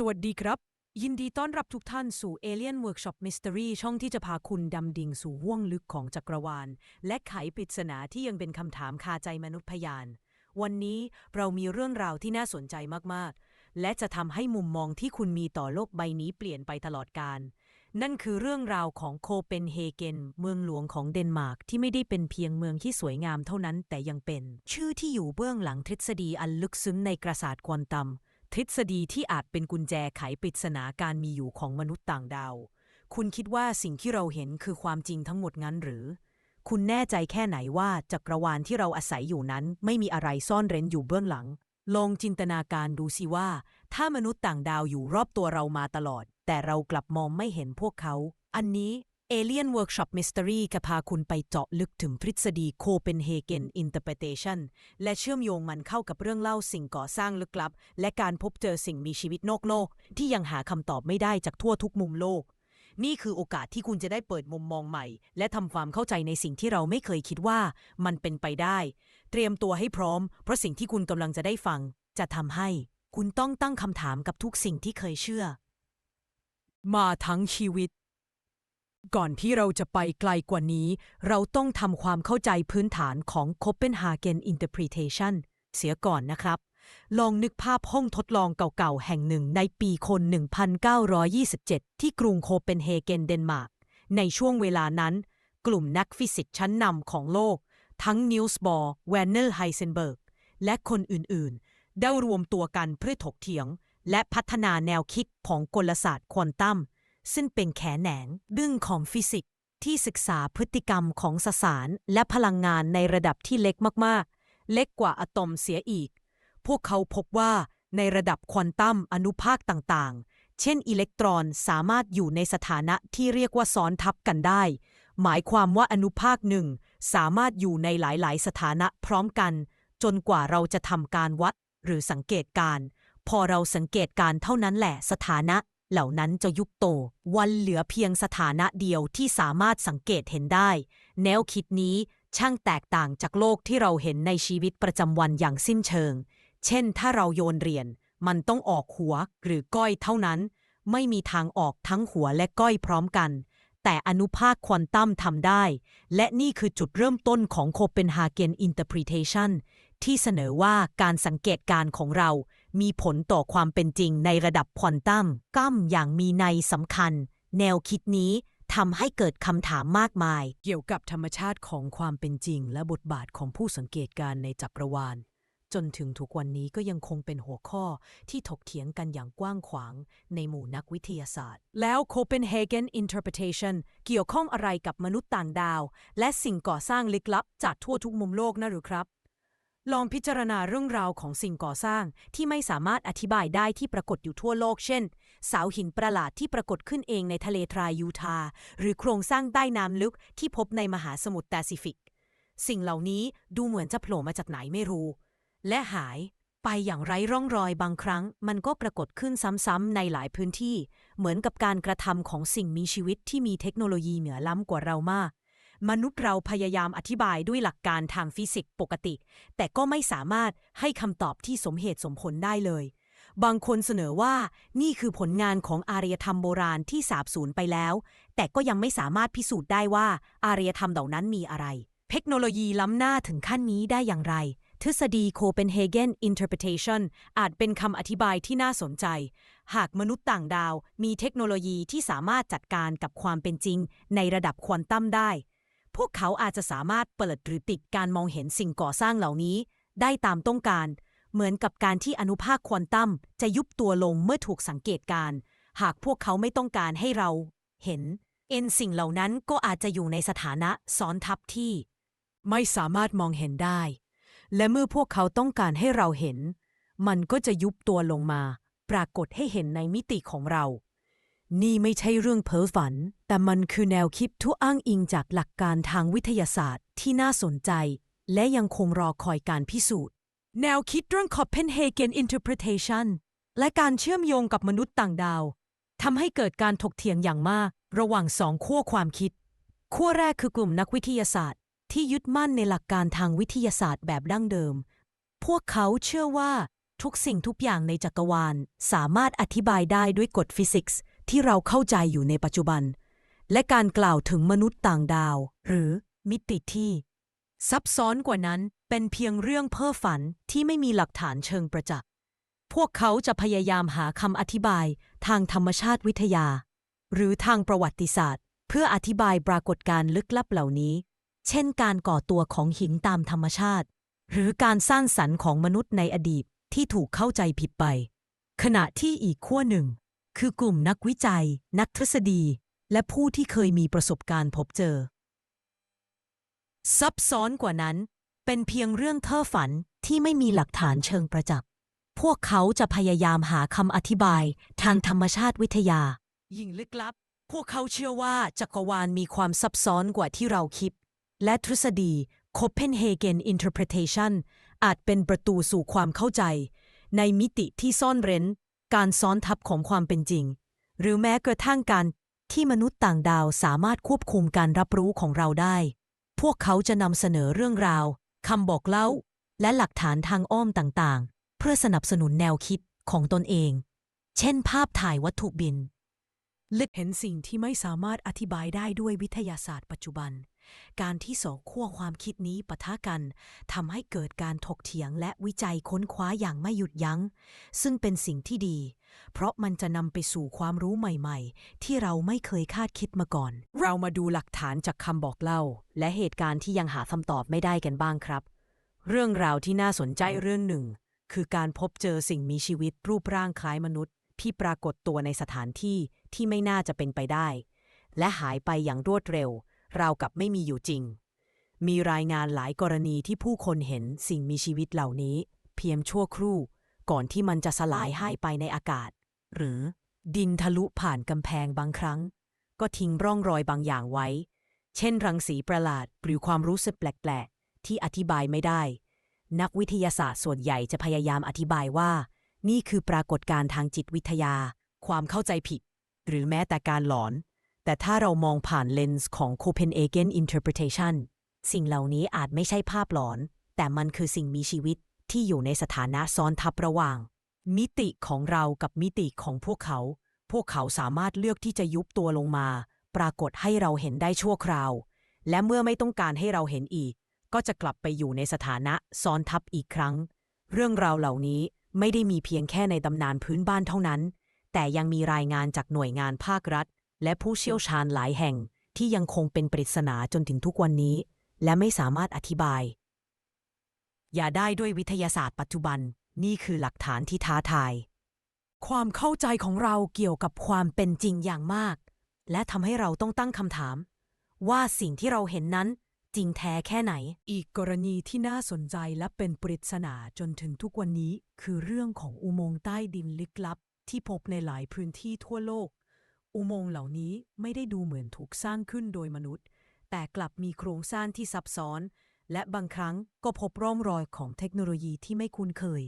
สวัสดีครับ ยินดีต้อนรับทุกท่านสู่ Alien Workshop Mystery ช่องที่จะพาคุณดำดิ่งสู่ห้วงลึกของจักรวาล และไขปริศนาที่ยังเป็นคำถามคาใจมนุษย์พยาน วันนี้เรามีเรื่องราวที่น่าสนใจมาก ๆ และจะทำให้มุมมองที่คุณมีต่อโลกใบนี้เปลี่ยนไปตลอดกาลนั่นคือเรื่องราวของโคเปนเฮเกน เมืองหลวงของเดนมาร์กที่ไม่ได้เป็นเพียงเมืองที่สวยงามเท่านั้นแต่ยังเป็น ชื่อที่อยู่เบื้องหลังทฤษฎีอันลึกซึ้งในกระสาดควอนตัม ทฤษฎีที่อาจเป็นกุญแจไขปริศนาการมีอยู่ของมนุษย์ต่างดาว คุณคิดว่าสิ่งที่เราเห็นคือความจริงทั้งหมดงั้นหรือ คุณแน่ใจแค่ไหนว่าจักรวาลที่เราอาศัยอยู่นั้น ไม่มีอะไรซ่อนเร้นอยู่เบื้องหลัง ลองจินตนาการดูสิว่า ถ้ามนุษย์ต่างดาวอยู่รอบตัวเรามาตลอด แต่เรากลับมองไม่เห็นพวกเขา อันนี้ Alien Workshop Mystery จะพาคุณไปเจาะลึกถึงทฤษฎี Copenhagen Interpretation และเชื่อมโยงมันเข้ากับเรื่องเล่าสิ่งก่อสร้างลึกลับ และการพบเจอสิ่งมีชีวิตนอกโลก ที่ยังหาคำตอบไม่ได้จากทั่วทุกมุมโลก นี่คือโอกาสที่คุณจะได้เปิดมุมมองใหม่ และทำความเข้าใจในสิ่งที่เราไม่เคยคิดว่ามันเป็นไปได้ เตรียมตัวให้พร้อม เพราะสิ่งที่คุณกำลังจะได้ฟัง จะทำให้ คุณต้องตั้งคำถามกับทุกสิ่งที่เคยเชื่อ มาทั้งชีวิต ก่อนที่เราจะไปไกลกว่านี้ เราต้องทำความเข้าใจพื้นฐานของ Copenhagen Interpretation เสียก่อนนะครับ ลองนึกภาพห้องทดลองเก่าๆ แห่งหนึ่งในปีคน 1927 ที่กรุงโคเปนเฮเกนเดนมาร์ก ในช่วงเวลานั้น กลุ่มนักฟิสิกส์ชั้นนำของโลก ทั้งนิลส์บอร์แวนเนอร์ไฮเซนเบิร์ก และคนอื่นๆ ได้รวมตัวกันเพื่อถกเถียง และพัฒนาแนวคิดของกลศาสตร์ควอนตัม ซึ่งเป็นแขนแหนงดึงของฟิสิกส์ที่ศึกษาพฤติกรรมของสสารและพลังงานในระดับที่เล็กมากๆ เล็กกว่าอะตอมเสียอีก พวกเขาพบว่าในระดับควอนตัมอนุภาคต่างๆ เช่นอิเล็กตรอนสามารถอยู่ในสถานะที่เรียกว่าซ้อนทับกันได้ หมายความว่าอนุภาคหนึ่งสามารถอยู่ในหลายๆ สถานะพร้อมกัน จนกว่าเราจะทำการวัดหรือสังเกตการ พอเราสังเกตการเท่านั้นแหละสถานะ เหล่านั้นจะยุบโต วันเหลือเพียงสถานะเดียวที่สามารถสังเกตเห็นได้ แนวคิดนี้ช่างแตกต่างจากโลกที่เราเห็นในชีวิตประจำวันอย่างสิ้นเชิง เช่น ถ้าเราโยนเหรียญมันต้องออกหัวหรือก้อยเท่านั้น ไม่มีทางออกทั้งหัวและก้อยพร้อมกัน แต่อนุภาคควอนตัมทำได้ และนี่คือจุดเริ่มต้นของ Copenhagen Interpretation ที่เสนอว่าการสังเกตการของเรามีผลต่อความเป็นจริงในระดับควอนตัมก้มอย่างมีในยสำคัญ แนวคิดนี้ทำให้เกิดคำถามมากมาย เกี่ยวกับธรรมชาติของความเป็นจริง และบทบาทของผู้สังเกตการณ์ในจักรวาล จนถึงทุกวันนี้ก็ยังคงเป็นหัวข้อที่ถกเถียงกันอย่างกว้างขวางในหมู่นักวิทยาศาสตร์ แล้ว Copenhagen Interpretation เกี่ยวข้องอะไรกับมนุษย์ต่างดาว และสิ่งก่อสร้างลึกลับจากทั่วทุกมุมโลกนะหรือครับ ลองพิจารณาเรื่องราวของสิ่งก่อสร้างที่ไม่สามารถอธิบายได้ที่ปรากฏอยู่ทั่วโลก เช่น เสาหินประหลาดที่ปรากฏขึ้นเองในทะเลทรายยูทาห์หรือโครงสร้างใต้น้ำลึกที่พบในมหาสมุทรแปซิฟิก สิ่งเหล่านี้ดูเหมือนจะโผล่มาจากไหนไม่รู้ และหายไปอย่างไร้ร่องรอยบางครั้ง มันก็ปรากฏขึ้นซ้ำๆในหลายพื้นที่ เหมือนกับการกระทำของสิ่งมีชีวิตที่มีเทคโนโลยีเหนือล้ำกว่าเรามาก มนุษย์เราพยายามอธิบายด้วยหลักการทางฟิสิกส์ปกติ แต่ก็ไม่สามารถให้คำตอบที่สมเหตุสมผลได้เลย บางคนเสนอว่านี่คือผลงานของอารยธรรมโบราณที่สาบสูญไปแล้ว แต่ก็ยังไม่สามารถพิสูจน์ได้ว่าอารยธรรมเหล่านั้นมีอะไร เทคโนโลยีล้ำหน้าถึงขั้นนี้ได้อย่างไร ทฤษฎี Copenhagen Interpretation อาจเป็นคำอธิบายที่น่าสนใจ หากมนุษย์ต่างดาวมีเทคโนโลยีที่สามารถจัดการกับความเป็นจริงในระดับควอนตัมได้ พวกเขาอาจจะสามารถเปิดหรือปิดการมองเห็นสิ่งก่อสร้างเหล่านี้ ได้ตามต้องการ เหมือนกับการที่อนุภาคควอนตัมจะยุบตัวลงเมื่อถูกสังเกตการ หากพวกเขาไม่ต้องการให้เราเห็น เอ็นสิ่งเหล่านั้นก็อาจจะอยู่ในสถานะซ้อนทับที่ ไม่สามารถมองเห็นได้ และเมื่อพวกเขาต้องการให้เราเห็น มันก็จะยุบตัวลงมา ปรากฏให้เห็นในมิติของเรา นี่ไม่ใช่เรื่องเพ้อฝัน แต่มันคือแนวคิดที่อ้างอิงจากหลักการทางวิทยาศาสตร์ที่น่าสนใจ และยังคงรอคอยการพิสูจน์ แนวคิดเรื่อง Copenhagen Interpretation และการเชื่อมโยงกับมนุษย์ต่างดาวทำให้เกิดการถกเถียงอย่างมาก ระหว่างสองขั้วความคิด ขั้วแรกคือกลุ่มนักวิทยาศาสตร์ ที่ยึดมั่นในหลักการทางวิทยาศาสตร์แบบดั้งเดิม พวกเขาเชื่อว่าทุกสิ่งทุกอย่างในจักรวาล สามารถอธิบายได้ด้วยกฎฟิสิกส์ ที่เราเข้าใจอยู่ในปัจจุบัน และการกล่าวถึงมนุษย์ต่างดาว หรือมิติที่ ซับซ้อนกว่านั้นเป็นเพียงเรื่องเพ้อฝันที่ไม่มีหลักฐานเชิงประจักษ์ พวกเขาจะพยายามหาคำอธิบายทางธรรมชาติวิทยา หรือทางประวัติศาสตร์ เพื่ออธิบายปรากฏการณ์ลึกลับเหล่านี้ เช่นการก่อตัวของหินตามธรรมชาติ หรือการสร้างสรรค์ของมนุษย์ในอดีตที่ถูกเข้าใจผิดไป ขณะที่อีกขั้วหนึ่ง คือกลุ่มนักวิจัย นักทฤษฎี และผู้ที่เคยมีประสบการณ์พบเจอ ซับซ้อนกว่านั้น เป็นเพียงเรื่องเท้อฝันที่ไม่มีหลักฐานเชิงประจักษ์พวกเขาจะพยายามหาคำอธิบายทางธรรมชาติวิทยา ยิ่งลึกลับ พวกเขาเชื่อว่าจักรวาลมีความซับซ้อนกว่าที่เราคิด และทฤษฎี Copenhagen Interpretation อาจเป็นประตูสู่ความเข้าใจ ในมิติที่ซ่อนเร้น การซ้อนทับของความเป็นจริง หรือแม้กระทั่งการที่มนุษย์ต่างดาวสามารถควบคุมการรับรู้ของเราได้ พวกเขาจะนำเสนอเรื่องราวคำบอกเล่า และหลักฐานทางอ้อมต่างๆ เพื่อสนับสนุนแนวคิดของตนเอง เช่น ภาพถ่ายวัตถุบิน ลึกเห็นสิ่งที่ไม่สามารถอธิบายได้ด้วยวิทยาศาสตร์ปัจจุบัน การที่สองขั้วความคิดนี้ปะทะกันทำให้เกิดการถกเถียงและวิจัยค้นคว้าอย่างไม่หยุดยัง้ง ซึ่งเป็นสิ่งที่ดี เพราะมันจะนำไปสู่ความรู้ใหม่ๆ ที่เราไม่เคยคาดคิดมาก่อน เรามาดูหลักฐานจากคำบอกเล่า และเหตุการณ์ที่ยังหาคำตอบไม่ได้กันบ้างครับ เรื่องราวที่น่าสนใจเรื่องหนึ่ง คือการพบเจอสิ่งมีชีวิตรูปร่างคล้ายมนุษย์ที่ปรากฏตัวในสถานที่ที่ไม่น่าจะเป็นไปได้ และหายไปอย่างรวดเร็ว ราวกับไม่มีอยู่จริง มีรายงานหลายกรณีที่ผู้คนเห็นสิ่งมีชีวิตเหล่านี้ เพียงชั่วครู่ ก่อนที่มันจะสลายหายไปในอากาศ หรือดินทะลุผ่านกำแพงบางครั้ง ก็ทิ้งร่องรอยบางอย่างไว้ เช่น รังสีประหลาดหรือความรู้สึกแปลกๆ ที่อธิบายไม่ได้ นักวิทยาศาสตร์ส่วนใหญ่จะพยายามอธิบายว่า นี่คือปรากฏการณ์ทางจิตวิทยา ความเข้าใจผิด หรือแม้แต่การหลอน แต่ถ้าเรามองผ่านเลนส์ของ Copenhagen Interpretation สิ่งเหล่านี้อาจไม่ใช่ภาพหลอน แต่มันคือสิ่งมีชีวิตที่อยู่ในสถานะซ้อนทับระหว่าง มิติของเรากับมิติของพวกเขา พวกเขาสามารถเลือกที่จะยุบตัวลงมา ปรากฏให้เราเห็นได้ชั่วคราว และเมื่อไม่ต้องการให้เราเห็นอีก ก็จะกลับไปอยู่ในสถานะซ้อนทับอีกครั้ง เรื่องราวเหล่านี้ไม่ได้มีเพียงแค่ในตำนานพื้นบ้านเท่านั้น แต่ยังมีรายงานจากหน่วยงานภาครัฐ และผู้เชี่ยวชาญหลายแห่งที่ยังคงเป็นปริศนาจนถึงทุกวันนี้ และไม่สามารถอธิบาย อย่าได้ด้วยวิทยาศาสตร์ปัจจุบันนี่คือหลักฐานที่ท้าทาย ความเข้าใจของเราเกี่ยวกับความเป็นจริงอย่างมาก และทำให้เราต้องตั้งคำถาม ว่าสิ่งที่เราเห็นนั้นจริงแท้แค่ไหน อีกกรณีที่น่าสนใจและเป็นปริศนาจนถึงทุกวันนี้ คือเรื่องของอุโมงค์ใต้ดินลึกลับ ที่พบในหลายพื้นที่ทั่วโลก อุโมงค์เหล่านี้ไม่ได้ดูเหมือนถูกสร้างขึ้นโดยมนุษย์ แต่กลับมีโครงสร้างที่ซับซ้อน และบางครั้งก็พบร่องรอยของเทคโนโลยีที่ไม่คุ้นเคย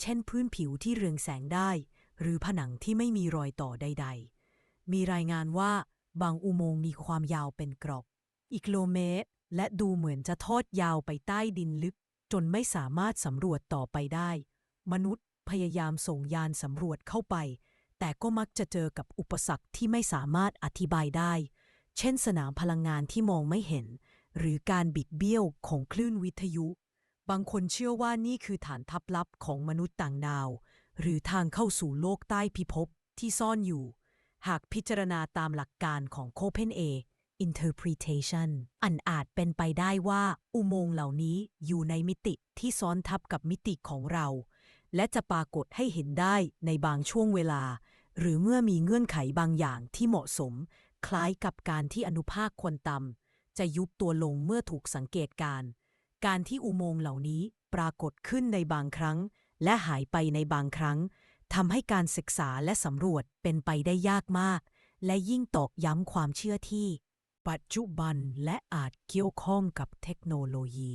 เช่นพื้นผิวที่เรืองแสงได้ หรือผนังที่ไม่มีรอยต่อใด ๆ มีรายงานว่าบางอุโมงค์มีความยาวเป็นกรอบอีกโลเมตร และดูเหมือนจะทอดยาวไปใต้ดินลึก จนไม่สามารถสำรวจต่อไปได้ มนุษย์พยายามส่งยานสำรวจเข้าไป แต่ก็มักจะเจอกับอุปสรรคที่ไม่สามารถอธิบายได้ เช่นสนามพลังงานที่มองไม่เห็น หรือการบิดเบี้ยวของคลื่นวิทยุ บางคนเชื่อว่านี่คือฐานทัพลับของมนุษย์ต่างดาว หรือทางเข้าสู่โลกใต้พิภพที่ซ่อนอยู่ หากพิจารณาตามหลักการของ Copen A Interpretation อันอาจเป็นไปได้ว่าอุโมงค์เหล่านี้อยู่ในมิติที่ซ้อนทับกับมิติของเรา และจะปรากฏให้เห็นได้ในบางช่วงเวลา หรือเมื่อมีเงื่อนไขบางอย่างที่เหมาะสม คล้ายกับการที่อนุภาคควอนตัมจะยุบตัวลงเมื่อถูกสังเกตการ การที่อุโมงค์เหล่านี้ปรากฏขึ้นในบางครั้ง และหายไปในบางครั้งทำให้การศึกษาและสำรวจเป็นไปได้ยากมาก และยิ่งตอกย้ำความเชื่อที่ ปัจจุบันและอาจเกี่ยวข้องกับเทคโนโลยี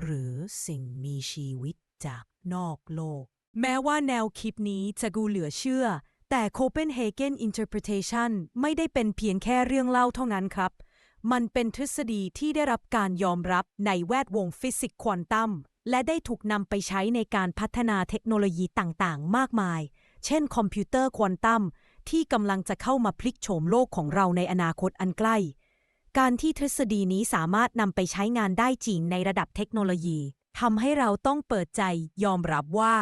หรือสิ่งมีชีวิตจากนอกโลก แม้ว่าแนวคิดนี้จะกูเหลือเชื่อ แต่ Copenhagen Interpretation ไม่ได้เป็นเพียงแค่เรื่องเล่าเท่านั้นครับ มันเป็นทฤษฎีที่ได้รับการยอมรับในแวดวงฟิสิกส์ควอนตัมและได้ถูกนำไปใช้ในการพัฒนาเทคโนโลยีต่างๆ มากมาย เช่นคอมพิวเตอร์ควอนตัมที่กำลังจะเข้ามาพลิกโฉมโลกของเราในอนาคตอันใกล้ การที่ทฤษฎีนี้สามารถนำไปใช้งานได้จริงในระดับเทคโนโลยีทำให้เราต้องเปิดใจยอมรับว่า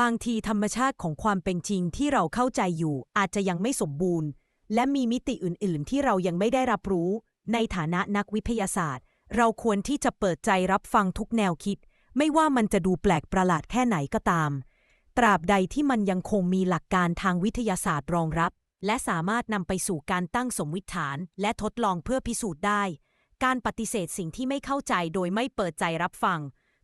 บางทีธรรมชาติของความเป็นจริงที่เราเข้าใจอยู่อาจจะยังไม่สมบูรณ์ และมีมิติอื่น ๆ ที่เรายังไม่ได้รับรู้ ในฐานะนักวิทยาศาสตร์ เราควรที่จะเปิดใจรับฟังทุกแนวคิด ไม่ว่ามันจะดูแปลกประหลาดแค่ไหนก็ตาม ตราบใดที่มันยังคงมีหลักการทางวิทยาศาสตร์รองรับ และสามารถนำไปสู่การตั้งสมมติฐาน และทดลองเพื่อพิสูจน์ได้ การปฏิเสธสิ่งที่ไม่เข้าใจโดยไม่เปิดใจรับฟัง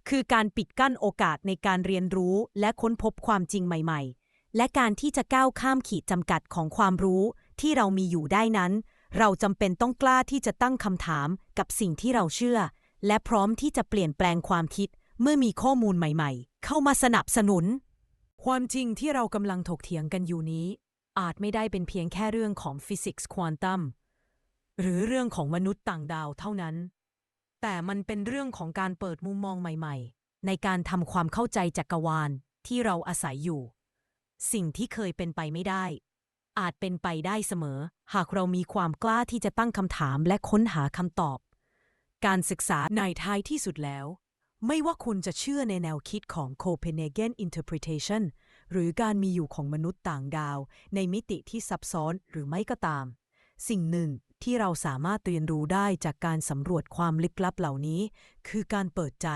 คือการปิดกั้นโอกาสในการเรียนรู้และค้นพบความจริงใหม่ ๆ และการที่จะก้าวข้ามขีดจำกัดของความรู้ที่เรามีอยู่ได้นั้น เราจำเป็นต้องกล้าที่จะตั้งคำถามกับสิ่งที่เราเชื่อ และพร้อมที่จะเปลี่ยนแปลงความคิดเมื่อมีข้อมูลใหม่ๆ เข้ามาสนับสนุน ความจริงที่เรากำลังถกเถียงกันอยู่นี้ อาจไม่ได้เป็นเพียงแค่เรื่องของฟิสิกส์ควอนตัมหรือเรื่องของมนุษย์ต่างดาวเท่านั้น แต่มันเป็นเรื่องของการเปิดมุมมองใหม่ ๆ ในการทำความเข้าใจจักรวาลที่เราอาศัยอยู่ สิ่งที่เคยเป็นไปไม่ได้ อาจเป็นไปได้เสมอ หากเรามีความกล้าที่จะตั้งคำถามและค้นหาคำตอบ การศึกษาในท้ายที่สุดแล้ว ไม่ว่าคุณจะเชื่อในแนวคิดของ Copenhagen Interpretation หรือการมีอยู่ของมนุษย์ต่างดาว ในมิติที่ซับซ้อนหรือไม่ก็ตาม สิ่งหนึ่ง ที่เราสามารถเรียนรู้ได้จากการสำรวจความลึกลับเหล่านี้ คือการเปิดใจ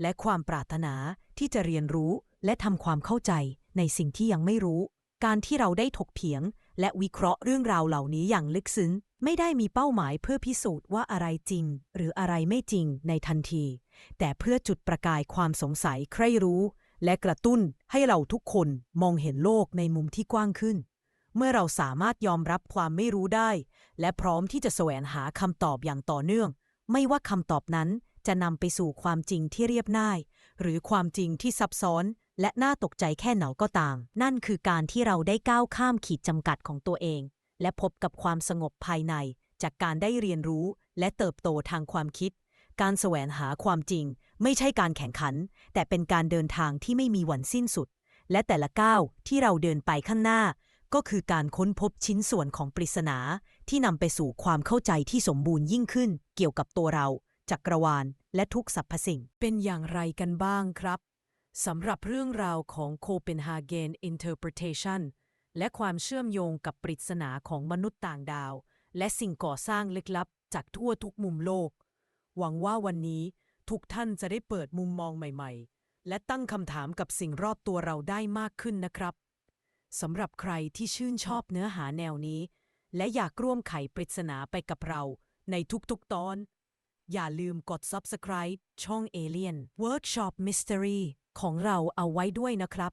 และความปรารถนาที่จะเรียนรู้และทำความเข้าใจในสิ่งที่ยังไม่รู้ การที่เราได้ถกเถียง และวิเคราะห์เรื่องราวเหล่านี้อย่างลึกซึ้งไม่ได้มีเป้าหมายเพื่อพิสูจน์ว่าอะไรจริง หรืออะไรไม่จริงในทันที แต่เพื่อจุดประกายความสงสัยใครรู้ และกระตุ้นให้เราทุกคนมองเห็นโลกในมุมที่กว้างขึ้น เมื่อเราสามารถยอมรับความไม่รู้ได้ และพร้อมที่จะแสวงหาคำตอบอย่างต่อเนื่อง ไม่ว่าคำตอบนั้นจะนำไปสู่ความจริงที่เรียบง่าย หรือความจริงที่ซับซ้อน และน่าตกใจแค่ไหนก็ตาม นั่นคือการที่เราได้ก้าวข้ามขีดจำกัดของตัวเอง และพบกับความสงบภายใน จากการได้เรียนรู้ และเติบโตทางความคิด การแสวงหาความจริง ไม่ใช่การแข่งขัน แต่เป็นการเดินทางที่ไม่มีวันสิ้นสุด และแต่ละก้าวที่เราเดินไปข้างหน้า ก็คือการค้นพบชิ้นส่วนของปริศนาที่นำไปสู่ความเข้าใจที่สมบูรณ์ยิ่งขึ้น เกี่ยวกับตัวเรา จักรวาล และทุกสรรพสิ่ง เป็นอย่างไรกันบ้างครับสำหรับเรื่องราวของ Copenhagen Interpretation และความเชื่อมโยงกับปริศนาของมนุษย์ต่างดาว และสิ่งก่อสร้างลึกลับ จากทั่วทุกมุมโลก หวังว่าวันนี้ทุกท่านจะได้เปิดมุมมองใหม่ ๆ และตั้งคำถามกับสิ่งรอบตัวเราได้มากขึ้นนะครับ สำหรับใครที่ชื่นชอบเนื้อหาแนวนี้ และอยากร่วมไขปริศนาไปกับเราในทุกๆตอน อย่าลืมกด subscribe ช่อง Alien Workshop Mystery ของเราเอาไว้ด้วยนะครับ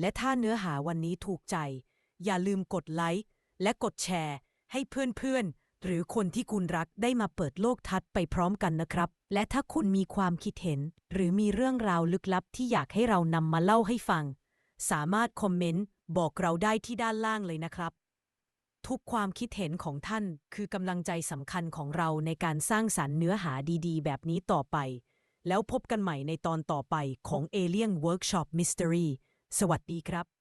และถ้าเนื้อหาวันนี้ถูกใจ อย่าลืมกดไลค์และกดแชร์ให้เพื่อนๆ หรือคนที่คุณรักได้มาเปิดโลกทัศน์ไปพร้อมกันนะครับ และถ้าคุณมีความคิดเห็น หรือมีเรื่องราวลึกลับที่อยากให้เรานำมาเล่าให้ฟัง สามารถคอมเมนต์ บอกเราได้ที่ด้านล่างเลยนะครับ ทุกความคิดเห็นของท่านคือกำลังใจสำคัญของเราในการสร้างสรรค์เนื้อหาดีๆ แบบนี้ต่อไป แล้วพบกันใหม่ในตอนต่อไปของ Alien Workshop Mystery สวัสดีครับ